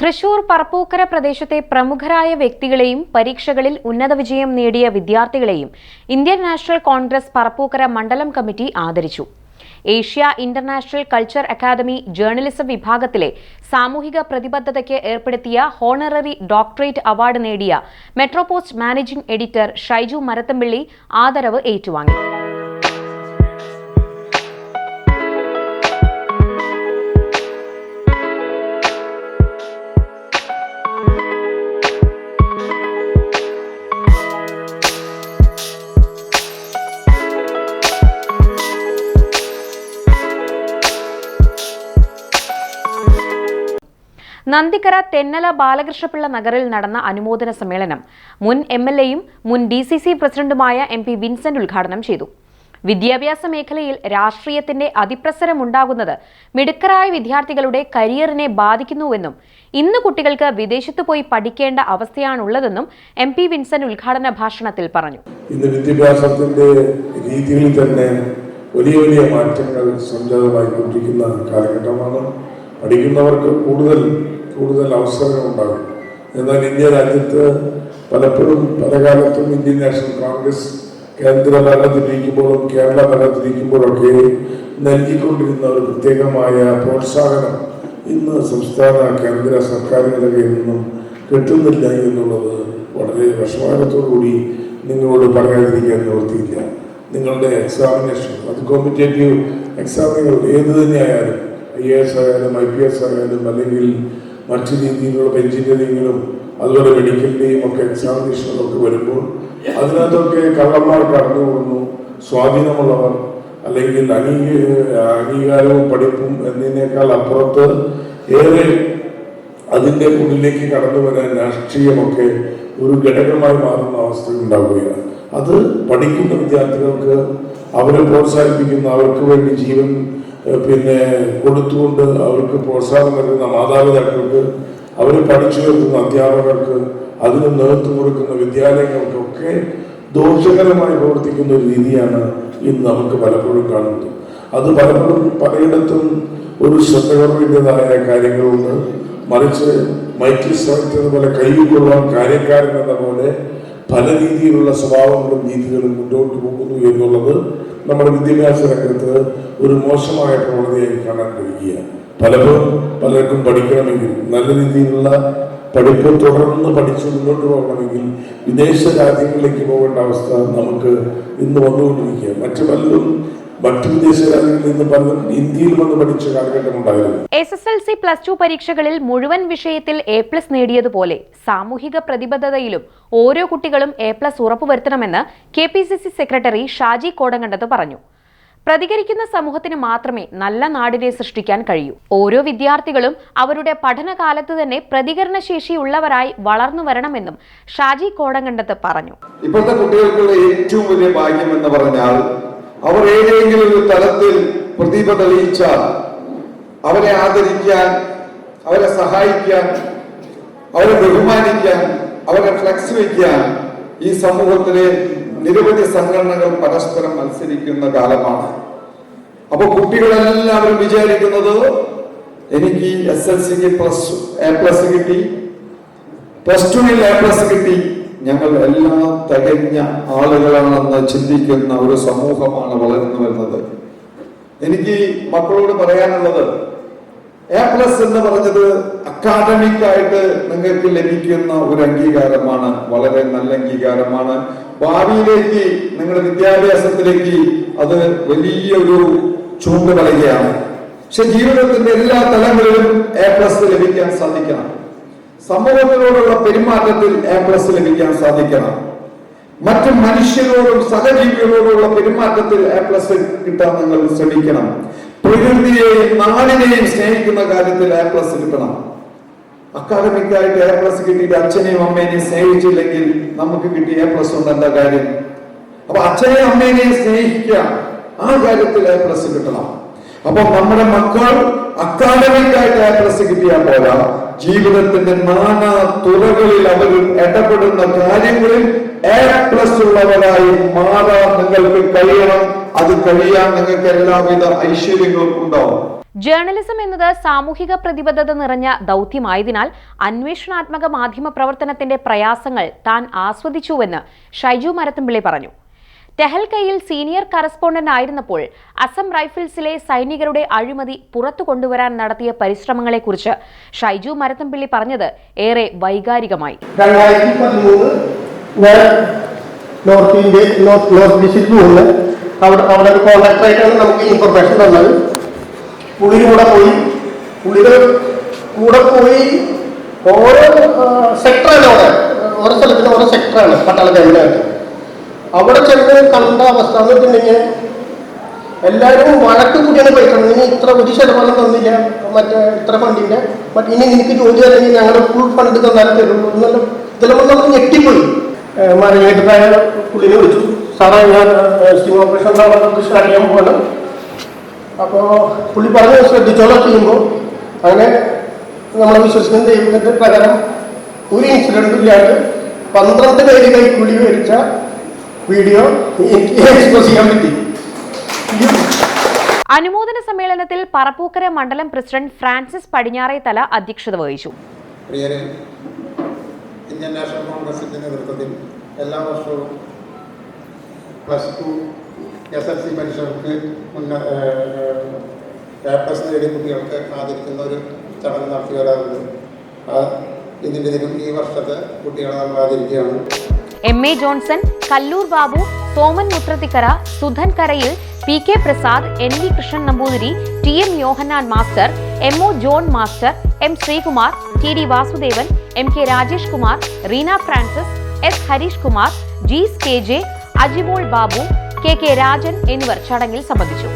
തൃശൂർ പറപ്പൂക്കര പ്രദേശത്തെ പ്രമുഖരായ വ്യക്തികളെയും പരീക്ഷകളിൽ ഉന്നത വിജയം നേടിയ വിദ്യാർത്ഥികളെയും ഇന്ത്യൻ നാഷണൽ കോൺഗ്രസ് പറപ്പൂക്കര മണ്ഡലം കമ്മിറ്റി ആദരിച്ചു. Asia International Culture Academy journalism വിഭാഗത്തിലെ സാമൂഹിക പ്രതിബദ്ധതയ്ക്ക് ഏർപ്പെടുത്തിയ ഹോണററി ഡോക്ടറേറ്റ് അവാർഡ് നേടിയ Metropost managing editor Shaiju Marathampilly ആദരവ് ഏറ്റുവാങ്ങി. നന്ദിക്കര തെന്നല ബാലകൃഷ്ണപിള്ള നഗറിൽ നടന്ന അനുമോദന സമ്മേളനം മുൻ എം എൽ എയും മുൻ ഡി സി സി പ്രസിഡന്റുമായ എം പി വിൻസെന്റ് ഉദ്ഘാടനം ചെയ്തു. വിദ്യാഭ്യാസ മേഖലയിൽ രാഷ്ട്രീയത്തിന്റെ അതിപ്രസരമുണ്ടാകുന്നത് മിടുക്കരായ വിദ്യാർത്ഥികളുടെ കരിയറിനെ ബാധിക്കുന്നുവെന്നും ഇന്ന് കുട്ടികൾക്ക് വിദേശത്ത് പോയി പഠിക്കേണ്ട അവസ്ഥയാണുള്ളതെന്നും എം പി വിൻസെന്റ് ഉദ്ഘാടന ഭാഷണത്തിൽ പറഞ്ഞു. ഇന്ന് വിദ്യാഭ്യാസത്തിന്റെ രീതിയിൽ തന്നെ വലിയ വലിയ മാറ്റങ്ങൾ സംജാതമായിക്കൊണ്ടിരിക്കുന്ന കാലഘട്ടമാണ്. പഠിക്കുന്നവർക്ക് കൂടുതൽ കൂടുതൽ അവസരങ്ങൾ ഉണ്ടാകും. എന്നാൽ ഇന്ത്യ രാജ്യത്ത് പലപ്പോഴും പല കാലത്തും ഇന്ത്യൻ നാഷണൽ കോൺഗ്രസ് കേന്ദ്ര ഭരണത്തിലിരിക്കുമ്പോഴും കേരള ഭരണത്തിലിരിക്കുമ്പോഴൊക്കെ നൽകിക്കൊണ്ടിരുന്ന ഒരു പ്രത്യേകമായ പ്രോത്സാഹനം ഇന്ന് സംസ്ഥാന കേന്ദ്ര സർക്കാരുകളുടെ കയ്യിൽ നിന്നും കിട്ടുന്നില്ല എന്നുള്ളത് വളരെ വിഷമാനത്തോടുകൂടി നിങ്ങളോട് പറയാതിരിക്കാൻ നിവർത്തിയില്ല. നിങ്ങളുടെ എക്സാമിനേഷൻ അത് കോമ്പറ്റേറ്റീവ് എക്സാമുകൾ ഏത് തന്നെയായാലും ഐ എ എസ് ആയാലും ഐ പി എസ് ആയാലും അല്ലെങ്കിൽ മറ്റു രീതിയിലുള്ള എഞ്ചിനീയറിങ്ങിലും അതുപോലെ മെഡിക്കലിന്റെയും ഒക്കെ എക്സാമിനേഷനിലൊക്കെ വരുമ്പോൾ അതിനകത്തൊക്കെ കള്ളന്മാർ കടന്നു പോകുന്നു സ്വാധീനമുള്ളവർ അല്ലെങ്കിൽ അംഗീ അംഗീകാരവും പഠിപ്പും എന്നതിനേക്കാൾ അപ്പുറത്ത് ഏറെ അതിന്റെ ഉള്ളിലേക്ക് കടന്നു വരാൻ രാഷ്ട്രീയമൊക്കെ ഒരു ഘടകമായി മാറുന്ന അവസ്ഥ ഉണ്ടാവുകയാണ്. അത് പഠിക്കുന്ന വിദ്യാർത്ഥികൾക്ക് അവരെ പ്രോത്സാഹിപ്പിക്കുന്ന അവർക്ക് വേണ്ടി ജീവൻ പിന്നെ കൊടുത്തുകൊണ്ട് അവർക്ക് പ്രോത്സാഹനം നൽകുന്ന മാതാപിതാക്കൾക്ക് അവർ പഠിച്ചു വരുത്തുന്ന അധ്യാപകർക്ക് അതിന് നേതൃത്വം കൊടുക്കുന്ന വിദ്യാലയങ്ങൾക്കൊക്കെ ദോഷകരമായി പ്രവർത്തിക്കുന്ന ഒരു രീതിയാണ് ഇന്ന് നമുക്ക് പലപ്പോഴും കാണുന്നത്. അത് പലപ്പോഴും പലയിടത്തും ഒരു ശ്രദ്ധകർമ്മേണ്ടതായ കാര്യങ്ങളുണ്ട്. മറിച്ച് മൈക്കിൾ പോലെ കൊള്ളാൻ കാര്യക്കാരൻ എന്ന പോലെ പല രീതിയിലുള്ള സ്വഭാവങ്ങളും രീതികളും മുന്നോട്ട് പോകുന്നു എന്നുള്ളത് നമ്മുടെ വിദ്യാഭ്യാസ രംഗത്ത് ഒരു മോശമായ പ്രവണതയായി കാണാൻ കഴിയുക പലപ്പോഴും പലർക്കും പഠിക്കണമെങ്കിൽ നല്ല രീതിയിലുള്ള പഠിപ്പ് തുടർന്ന് പഠിച്ച് മുന്നോട്ട് പോകണമെങ്കിൽ വിദേശ രാജ്യങ്ങളിലേക്ക് പോകേണ്ട അവസ്ഥ നമുക്ക് ഇന്ന് വന്നുകൊണ്ടിരിക്കുക മറ്റു പലരും മറ്റു വിദേശ രാജ്യങ്ങളിൽ നിന്ന് പലരും ഇന്ത്യയിൽ വന്ന് പഠിച്ച കാലഘട്ടം ഉണ്ടായിരുന്നു S S L C plus two പരീക്ഷകളിൽ മുഴുവൻ വിഷയത്തിൽ എ പ്ലസ് നേടിയതുപോലെ സാമൂഹിക പ്രതിബദ്ധതയിലും ഓരോ കുട്ടികളും എ പ്ലസ് ഉറപ്പുവരുത്തണമെന്ന് K P C C secretary Shaji Kodankandath പറഞ്ഞു. പ്രതികരിക്കുന്ന സമൂഹത്തിന് മാത്രമേ നല്ല നാടിനെ സൃഷ്ടിക്കാൻ കഴിയൂ. ഓരോ വിദ്യാർത്ഥികളും അവരുടെ പഠനകാലത്ത് തന്നെ പ്രതികരണശേഷിയുള്ളവരായി വളർന്നു വരണമെന്നും ഷാജി കോടങ്കണ്ടത്ത് പറഞ്ഞു. ഇപ്പോഴത്തെ കുട്ടികൾക്കുള്ള ഏറ്റവും വലിയ ഭാഗ്യം എന്ന് പറഞ്ഞാൽ അവർ ഏതെങ്കിലും ഒരു തലത്തിൽ പ്രതിഭ തെളിയിച്ചാൽ അവരെ ആദരിക്കാൻ അവരെ സഹായിക്കാൻ അവരെ ബഹുമാനിക്കാൻ അവരെ ഫ്ലക്സ് വയ്ക്കാൻ ഈ സമൂഹത്തിലെ നിരവധി സംഘടനകൾ പരസ്പരം മത്സരിക്കുന്ന കാലമാണ്. അപ്പൊ കുട്ടികളെല്ലാവരും വിചാരിക്കുന്നത് എനിക്ക് എസ് എൽ സിക്ക് പ്ലസ് എ പ്ലസ് കിട്ടി പ്ലസ് ടുവിൽ എ പ്ലസ് കിട്ടി. ഞങ്ങൾ എല്ലാം തികഞ്ഞ ആളുകളാണെന്ന് ചിന്തിക്കുന്ന ഒരു സമൂഹമാണ് വളർന്നു വരുന്നത് എനിക്ക് മക്കളോട് പറയാനുള്ളത് എ പ്ലസ് എന്ന് പറഞ്ഞത് അക്കാദമിക് ആയിട്ട് നിങ്ങൾക്ക് ലഭിക്കുന്ന ഒരു അംഗീകാരമാണ് വളരെ നല്ല അംഗീകാരമാണ്. ഭാവിയിലേക്ക് നിങ്ങളുടെ വിദ്യാഭ്യാസത്തിലേക്ക് അത് വലിയൊരു ചൂണ്ടുവലകയാണ് പക്ഷെ ജീവിതത്തിന്റെ എല്ലാ തലങ്ങളിലും എ പ്ലസ് ലഭിക്കാൻ സാധിക്കണം. സമൂഹത്തിനോടുള്ള പെരുമാറ്റത്തിൽ എ പ്ലസ് ലഭിക്കാൻ സാധിക്കണം. മറ്റു മനുഷ്യരോടും സഹജീവികളോടുള്ള പെരുമാറ്റത്തിൽ എ പ്ലസ് കിട്ടാൻ നിങ്ങൾ ശ്രമിക്കണം. പ്രകൃതിയെയും നാടിനെയും സ്നേഹിക്കുന്ന കാര്യത്തിൽ എ പ്ലസ് കിട്ടണം. അക്കാദമിക് ആയിട്ട് എ പ്ലസ് കിട്ടിയിട്ട് അച്ഛനെയും അമ്മേനെയും സ്നേഹിച്ചില്ലെങ്കിൽ നമുക്ക് കിട്ടിയ എ പ്ലസ് കൊണ്ട് എന്താ കാര്യം? അപ്പൊ അച്ഛനെയും അമ്മേനെയും സ്നേഹിക്കുക ആ കാര്യത്തിൽ എ പ്ലസ് കിട്ടണം. അപ്പൊ നമ്മുടെ മക്കൾ അക്കാഡമിക് ആയിട്ട് പ്ലസ് കിട്ടിയാൽ പോരാ. ജീവിതത്തിന്റെ നാനാ തുറകളിൽ അവർ ഇടപെടുന്ന കാര്യങ്ങളിൽ എ പ്ലസ് ഉള്ളവരായി മാറാൻ നിങ്ങൾക്ക് കഴിയണം. അത് കഴിയാൻ നിങ്ങൾക്ക് എല്ലാവിധ ഐശ്വര്യങ്ങളും ഉണ്ടാവും ജേർണലിസം എന്നത് സാമൂഹിക പ്രതിബദ്ധത നിറഞ്ഞ ദൗത്യമായതിനാൽ അന്വേഷണാത്മക മാധ്യമ പ്രവർത്തനത്തിന്റെ പ്രയാസങ്ങൾ താൻ ആസ്വദിച്ചുവെന്ന് ഷൈജു മരത്തുമ്പിളി പറഞ്ഞു. ടെഹൽക്കയിൽ സീനിയർ കറസ്പോണ്ടന്റ് ആയിരുന്നപ്പോൾ അസം റൈഫിൾസിലെ സൈനികരുടെ അഴിമതി പുറത്തു കൊണ്ടുവരാൻ നടത്തിയ പരിശ്രമങ്ങളെക്കുറിച്ച് ഷൈജു മരത്തമ്പിള്ളി പറഞ്ഞത് ഏറെ വൈകാരികമായി. നോർത്ത് ഇൻഫർമേഷൻ തന്നത്. ഓരോ സെക്ടറാണ് അവിടെ. ഓരോ സ്ഥലത്തിന് ഓരോ സെക്ടറാണ് പട്ടാള ക്യാമ്പിനകത്ത് അവിടെ ചെന്ന് കണ്ട അവസ്ഥ. എന്ന് വെച്ചിട്ടുണ്ടെങ്കിൽ എല്ലാവരും വഴക്ക് കൂടിയാണ് പോയിക്കണം ഇനി ഇത്ര ഒരു ശതമാനം തന്നില്ല. മറ്റേ ഇത്ര ഫണ്ടിന്റെ മറ്റേ ഇനി നിനക്ക് ജോലി അല്ലെങ്കിൽ ഞങ്ങളുടെ ഫുൾ ഫണ്ട് തന്നാലും തരുള്ളൂ. എന്നല്ല ചിലപ്പോൾ നമ്മൾ ഞെട്ടിപ്പോയി. മറിഞ്ഞിട്ടായ പുള്ളിനെ വിളിച്ചു. സാറേ ഞാൻ സ്റ്റീം ഓപ്പറേഷൻ സ്റ്റാർട്ട് ചെയ്യാൻ പോവാണ്. അപ്പോൾ പുള്ളി പറഞ്ഞ് ശ്രദ്ധിച്ചോളാം ചെയ്യുമ്പോൾ അങ്ങനെ നമ്മളെ വിശ്വസിക്കുന്ന ദൈവത്തിന്റെ പ്രകാരം ഒരു ഇൻസിഡന്റും ഇല്ലാണ്ട് പന്ത്രണ്ട് പേര് കൈക്കൂലി മേടിച്ച വീഡിയോ എക്സ്പോസ് ചെയ്യാൻ പറ്റി. അനുമോദന സമ്മേളനത്തിൽ പറപ്പൂക്കര മണ്ഡലം പ്രസിഡന്റ് ഫ്രാൻസിസ് പടിഞ്ഞാറേതല അധ്യക്ഷത വഹിച്ചു. പ്രിയരെ ഇന്ത്യൻ നാഷണൽ കോൺഗ്രസിന്റെ നേതൃത്വത്തിൽ എല്ലാ വർഷവും plus two S L C പരീക്ഷകൾക്ക് മുന്ന പ്ലസ് നേടിയ കുട്ടികൾക്ക് ആദരിക്കുന്ന ഒരു ചടങ്ങ് നടത്തി വരാറുണ്ട് ആ ഇതിന്റെ ദിനം ഈ വർഷത്തെ കുട്ടികളെ നമ്മൾ ആദരിക്കുകയാണ്. M A Johnson Kallur Babu Soman Muthrathikkara Sudhan കരയിൽ P K Prasad N V Krishnan Namboothiri T M Yohannan master M O John master M Sreekumar T D Vasudevan M K Rajesh Kumar Reena Francis S Harish Kumar Jees K J Ajimol Babu K K Rajan എന്നിവർ ചടങ്ങിൽ സംബന്ധിച്ചു.